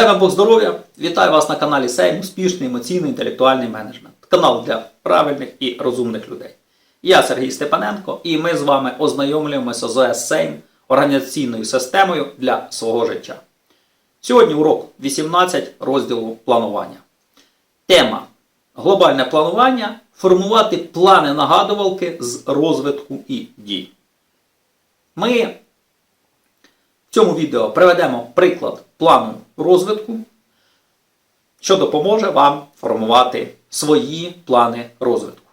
Дай вам Бог здоров'я! Вітаю вас на каналі Сейм Успішний емоційний інтелектуальний менеджмент. Канал для правильних і розумних людей. Я Сергій Степаненко і ми з вами ознайомлюємося з ОС Сейм організаційною системою для свого життя. Сьогодні урок 18 розділу планування. Тема Глобальне планування формувати плани нагадувалки з розвитку і дій. Ми в цьому відео приведемо приклад плану розвитку, що допоможе вам формувати свої плани розвитку.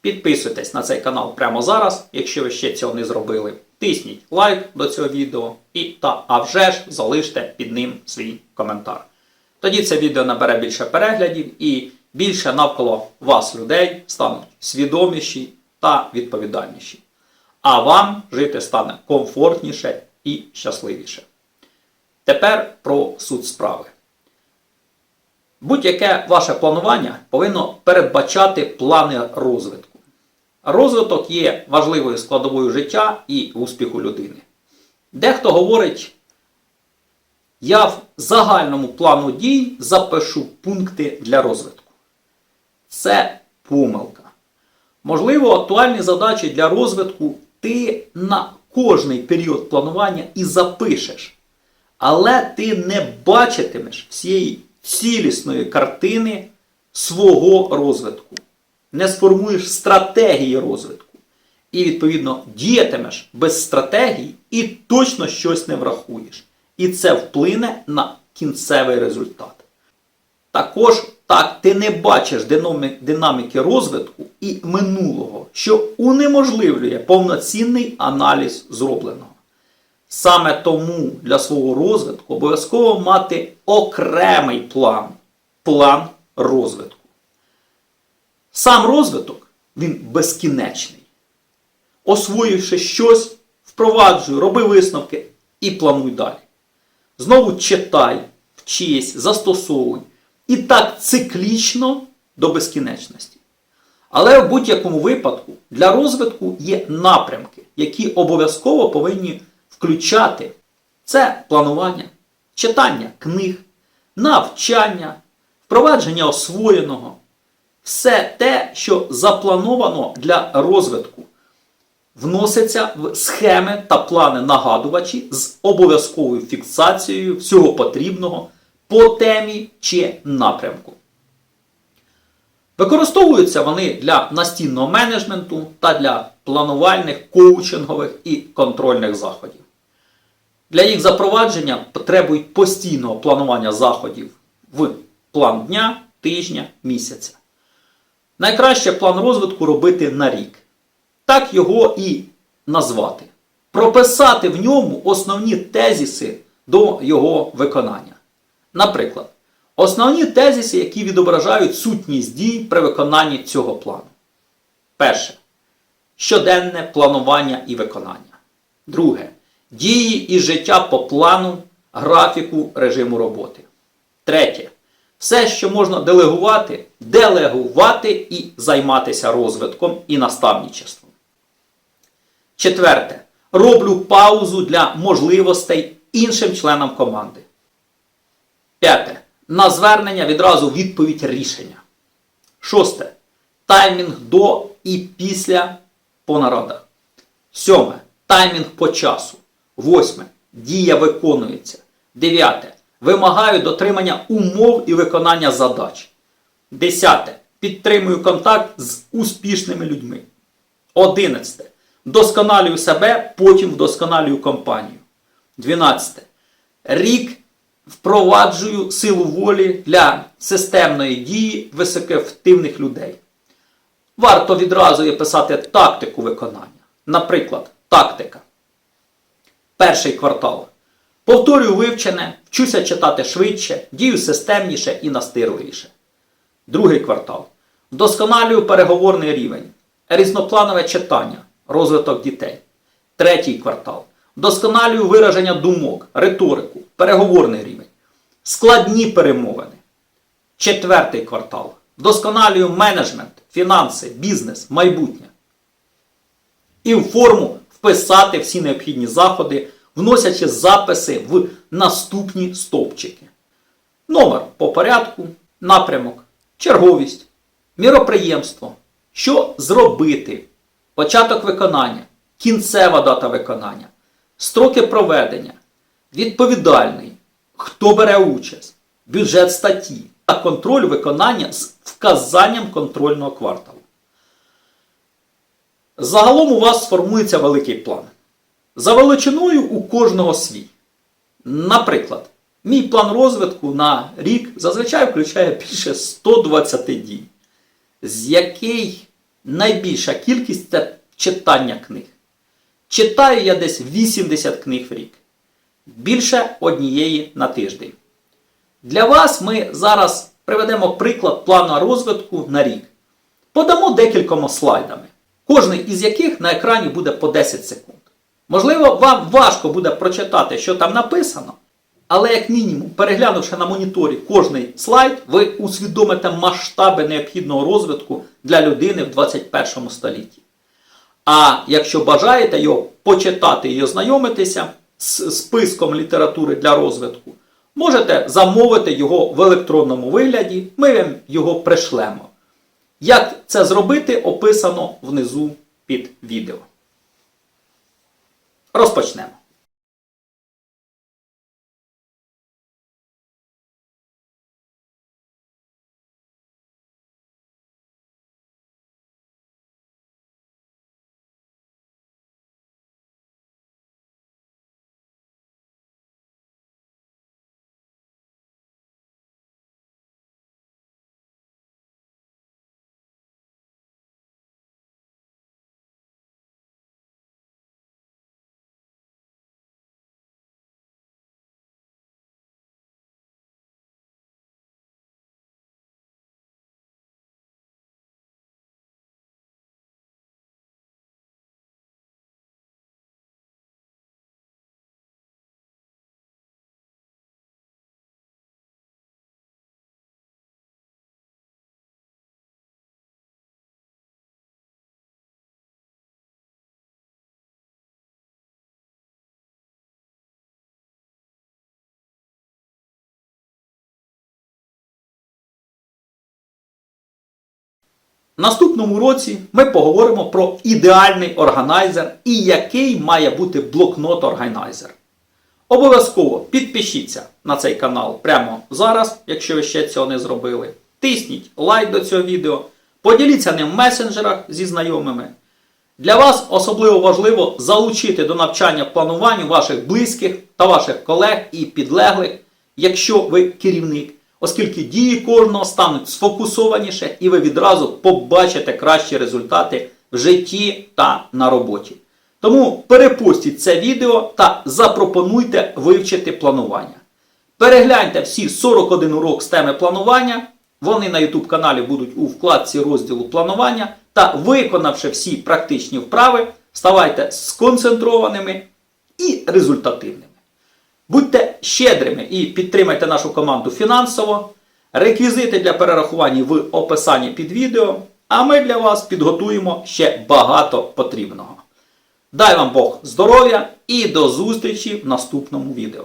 Підписуйтесь на цей канал прямо зараз, якщо ви ще цього не зробили. Тисніть лайк до цього відео і та, а вже ж залиште під ним свій коментар. Тоді це відео набере більше переглядів і більше навколо вас людей стануть свідоміші та відповідальніші. А вам жити стане комфортніше і щасливіше. Тепер про суть справи. Будь-яке ваше планування повинно передбачати плани розвитку. Розвиток є важливою складовою життя і успіху людини. Дехто говорить, я в загальному плану дій запишу пункти для розвитку. Це помилка. Можливо, актуальні задачі для розвитку ти на кожний період планування і запишеш. Але ти не бачитимеш всієї цілісної картини свого розвитку. Не сформуєш стратегії розвитку. І, відповідно, діятимеш без стратегії і точно щось не врахуєш. І це вплине на кінцевий результат. Також так ти не бачиш динаміки розвитку і минулого, що унеможливлює повноцінний аналіз зробленого. Саме тому для свого розвитку обов'язково мати окремий план план розвитку. Сам розвиток він безкінечний. Освоївши щось, впроваджуй, роби висновки і плануй далі. Знову читай, вчись, застосовуй. І так циклічно до безкінечності. Але в будь-якому випадку для розвитку є напрямки, які обов'язково повинні включати це планування, читання книг, навчання, впровадження освоєного, все те, що заплановано для розвитку, вноситься в схеми та плани нагадувачі з обов'язковою фіксацією всього потрібного по темі чи напрямку. Використовуються вони для настінного менеджменту та для планувальних, коучингових і контрольних заходів. Для їх запровадження потребують постійного планування заходів в план дня, тижня, місяця. Найкраще план розвитку робити на рік. Так його і назвати. Прописати в ньому основні тезіси до його виконання. Наприклад, основні тезиси, які відображають сутність дій при виконанні цього плану. Перше. Щоденне планування і виконання. Друге. Дії і життя по плану, графіку режиму роботи. Третє. Все, що можна делегувати, делегувати і займатися розвитком і наставничеством. Четверте. Роблю паузу для можливостей іншим членам команди. П'яте. На звернення відразу відповідь рішення. Шосте. Таймінг до і після по нарадах. Сьоме. Таймінг по часу. Восьме. Дія виконується. Дев'яте. Вимагаю дотримання умов і виконання задач. Десяте. Підтримую контакт з успішними людьми. Одинадцяте. Досконалюю себе, потім вдосконалюю компанію. Дванадцяте. Рік впроваджую силу волі для системної дії високоефективних людей. Варто відразу і писати тактику виконання. Наприклад, тактика. Перший квартал. Повторюю вивчене, вчуся читати швидше, дію системніше і настирливіше. Другий квартал. Вдосконалюю переговорний рівень. Різнопланове читання, розвиток дітей. Третій квартал. Вдосконалюю вираження думок, риторику, переговорний рівень. Складні перемовини. Четвертий квартал. Вдосконалюю менеджмент, фінанси, бізнес, майбутнє. І в форму вписати всі необхідні заходи, вносячи записи в наступні стовпчики. Номер по порядку, напрямок, черговість, міроприємство, що зробити, початок виконання, кінцева дата виконання, строки проведення, відповідальний, хто бере участь, бюджет статті та контроль виконання з вказанням контрольного кварталу. Загалом у вас сформується великий план. За величиною у кожного свій. Наприклад, мій план розвитку на рік зазвичай включає більше 120 дій, з який найбільша кількість це читання книг. Читаю я десь 80 книг в рік. Більше однієї на тиждень. Для вас ми зараз приведемо приклад плану розвитку на рік. Подамо декількома слайдами, кожний із яких на екрані буде по 10 секунд. Можливо, вам важко буде прочитати, що там написано, але як мінімум, переглянувши на моніторі кожний слайд, ви усвідомите масштаби необхідного розвитку для людини в 21 столітті. А якщо бажаєте його почитати і ознайомитися з списком літератури для розвитку, можете замовити його в електронному вигляді, ми вам його пришлемо. Як це зробити, описано внизу під відео. Розпочнемо. Наступному році ми поговоримо про ідеальний органайзер і який має бути блокнот органайзер. Обов'язково підпишіться на цей канал прямо зараз, якщо ви ще цього не зробили. Тисніть лайк до цього відео, поділіться ним в месенджерах зі знайомими. Для вас особливо важливо залучити до навчання плануванню ваших близьких та ваших колег і підлеглих, якщо ви керівник, оскільки дії кожного стануть сфокусованіше і ви відразу побачите кращі результати в житті та на роботі. Тому перепустіть це відео та запропонуйте вивчити планування. Перегляньте всі 41 урок з теми планування. Вони на YouTube каналі будуть у вкладці розділу планування. Та виконавши всі практичні вправи, ставайте сконцентрованими і результативними. Будьте щедрими і підтримайте нашу команду фінансово. Реквізити для перерахування в описанні під відео. А ми для вас підготуємо ще багато потрібного. Дай вам Бог здоров'я і до зустрічі в наступному відео.